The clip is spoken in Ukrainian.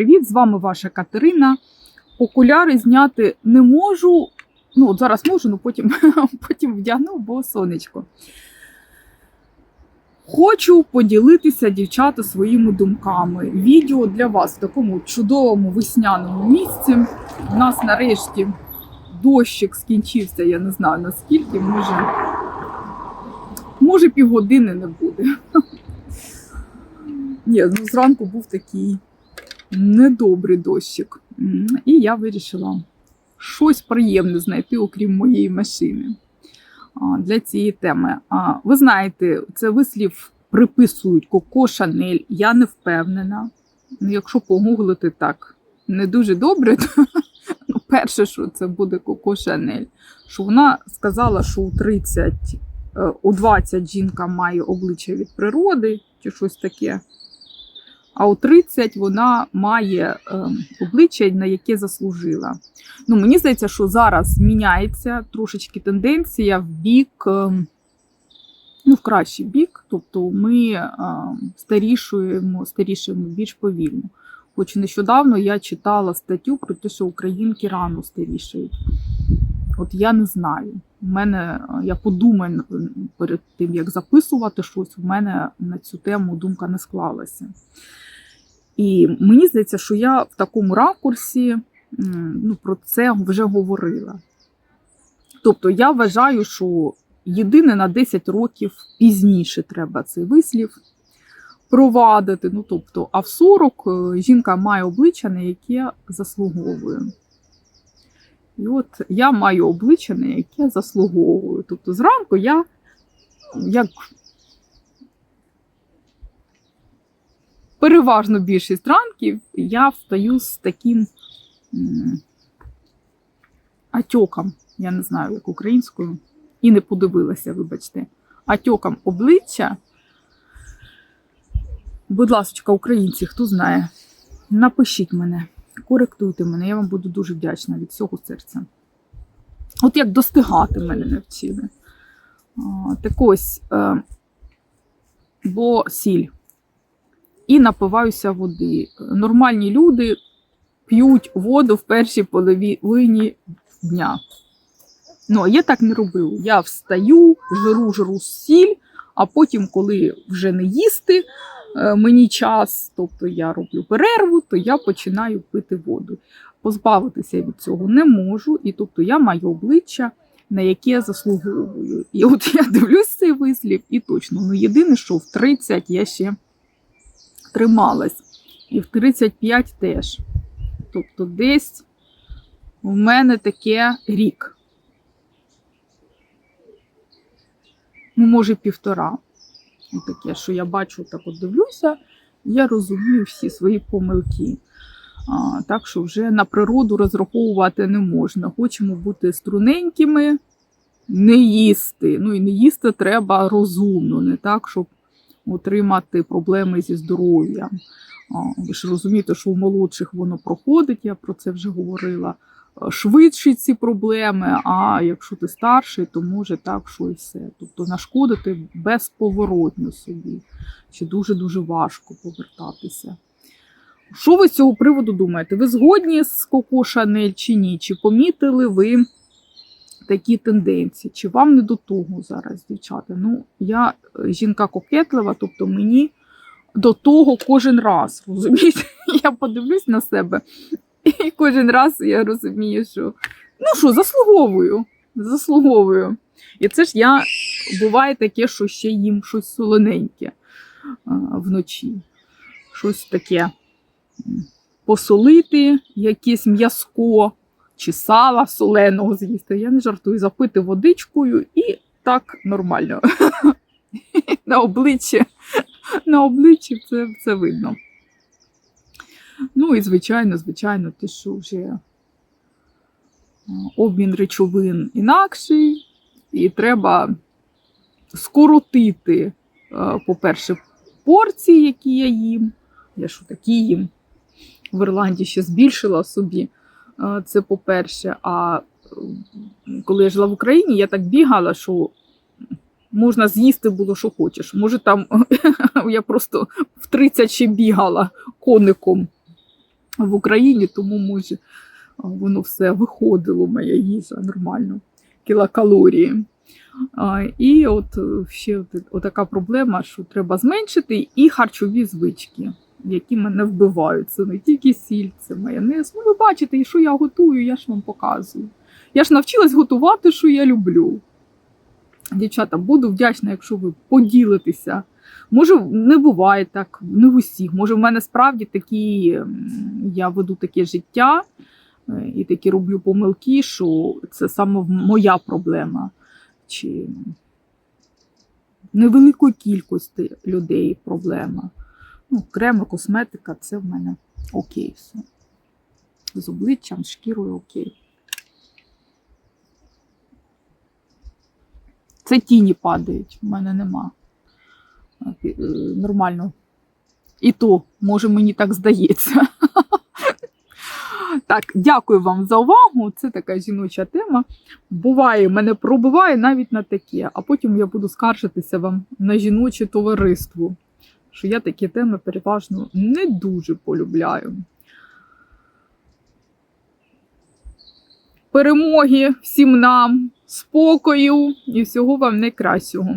привіт! З вами ваша Катерина. Окуляри зняти не можу. Ну, от зараз можу, але потім, потім вдягну, бо сонечко. Хочу поділитися, дівчата, своїми думками. Відео для вас в такому чудовому весняному місці. У нас нарешті дощик скінчився, я не знаю наскільки, може, може півгодини не буде. Ні, ну зранку був такий недобрий дощик. І я вирішила щось приємне знайти, окрім моєї машини для цієї теми. Ви знаєте, це вислів приписують Коко Шанель. Я не впевнена. Якщо погуглити так не дуже добре, то ну, перше, що це буде Коко Шанель. Що вона сказала, що у 30, е, у 20 жінка має обличчя від природи чи щось таке. А у 30 вона має е, обличчя, на яке заслужила. Ну, мені здається, що зараз міняється трошечки тенденція в бік, е, ну, в кращий бік. Тобто ми е, старішуємо, старішуємо більш повільно. Хоч нещодавно я читала статтю про те, що українки рано старішають. От я не знаю. У мене е, я подумаю е, перед тим, як записувати щось, у мене на цю тему думка не склалася. І мені здається, що я в такому ракурсі ну, про це вже говорила. Тобто я вважаю, що єдине на 10 років пізніше треба цей вислів провадити. Ну, тобто, а в 40 е, жінка має обличчя, на яке заслуговує. І от я маю обличчя, на яке заслуговую. Тобто зранку я як переважно більшість ранків я встаю з таким атьоком, я не знаю, як українською, і не подивилася, вибачте, атьоком обличчя. Будь ласка, українці, хто знає, напишіть мене, коректуйте мене, я вам буду дуже вдячна від всього серця. От як достигати мене не вчили. Так ось, е, бо сіль. І напиваюся води. Нормальні люди п'ють воду в першій половині дня. Ну, а я так не робив. Я встаю, жиру, жиру сіль, а потім, коли вже не їсти е, мені час, тобто я роблю перерву, то я починаю пити воду. Позбавитися від цього не можу, і тобто я маю обличчя, на яке я заслуговую. І от я дивлюсь цей вислів, і точно, ну єдине, що в 30 я ще трималась, і в 35 теж. Тобто, десь у мене таке рік. Ну, може, півтора. Таке, що я бачу, так от дивлюся, я розумію всі свої помилки. А, Так що вже на природу розраховувати не можна. Хочемо бути струненькими, не їсти. Ну і не їсти треба розумно, не так, щоб отримати проблеми зі здоров'ям. Ви ж розумієте, що у молодших воно проходить, я про це вже говорила. Швидші ці проблеми, а якщо ти старший, то може так, що і все. Тобто нашкодити безповоротно собі, чи дуже-дуже важко повертатися. Що ви з цього приводу думаєте? Ви згодні з Коко Шанель чи ні? Чи помітили ви такі тенденції? Чи вам не до того зараз, дівчата? Ну, я е, жінка кокетлива, тобто мені до того кожен раз. Розумієте? Я подивлюсь на себе, і кожен раз я розумію, що ну що, заслуговую. Заслуговую. І це ж я буває таке, що ще їм щось солоненьке а, вночі. Щось таке посолити, якесь м'язко чи сала соленого з'їсти. Я не жартую, запити водичкою і так нормально. На обличчі, на обличчі це, це видно. Ну і звичайно, звичайно, те, що вже е, обмін речовин інакший, і треба скоротити, е, по-перше, порції, які я їм. Я що такі їм в Ірландії ще збільшила собі. Е, Це по-перше. А е, коли я жила в Україні, я так бігала, що можна з'їсти було, що хочеш. Може, там я просто в 30 ще бігала коником в Україні, тому може воно все виходило, моя їжа нормально, кілокалорії. І от е, ще така проблема, що треба зменшити і харчові звички, які мене вбивають. Це не тільки сіль, це майонез. Ну, ви бачите, і що я готую, я ж вам показую. Я ж навчилась готувати, що я люблю. Дівчата, буду вдячна, якщо ви поділитеся. Може, не буває так, не в усіх. Може, в мене справді такі, я веду таке життя е, і такі роблю помилки, що це саме моя проблема. Чи невеликої кількості людей проблема. Ну, креми, косметика це в мене окей все. З обличчям, шкірою окей. Це тіні падають, в мене нема. Е, Нормально. І то, може, мені так здається. Так, дякую вам за увагу. Це така жіноча тема. Буває, мене пробиває навіть на таке, а потім я буду скаржитися вам на жіноче товариство, що я такі теми переважно не дуже полюбляю. Перемоги всім нам, спокою і всього вам найкращого.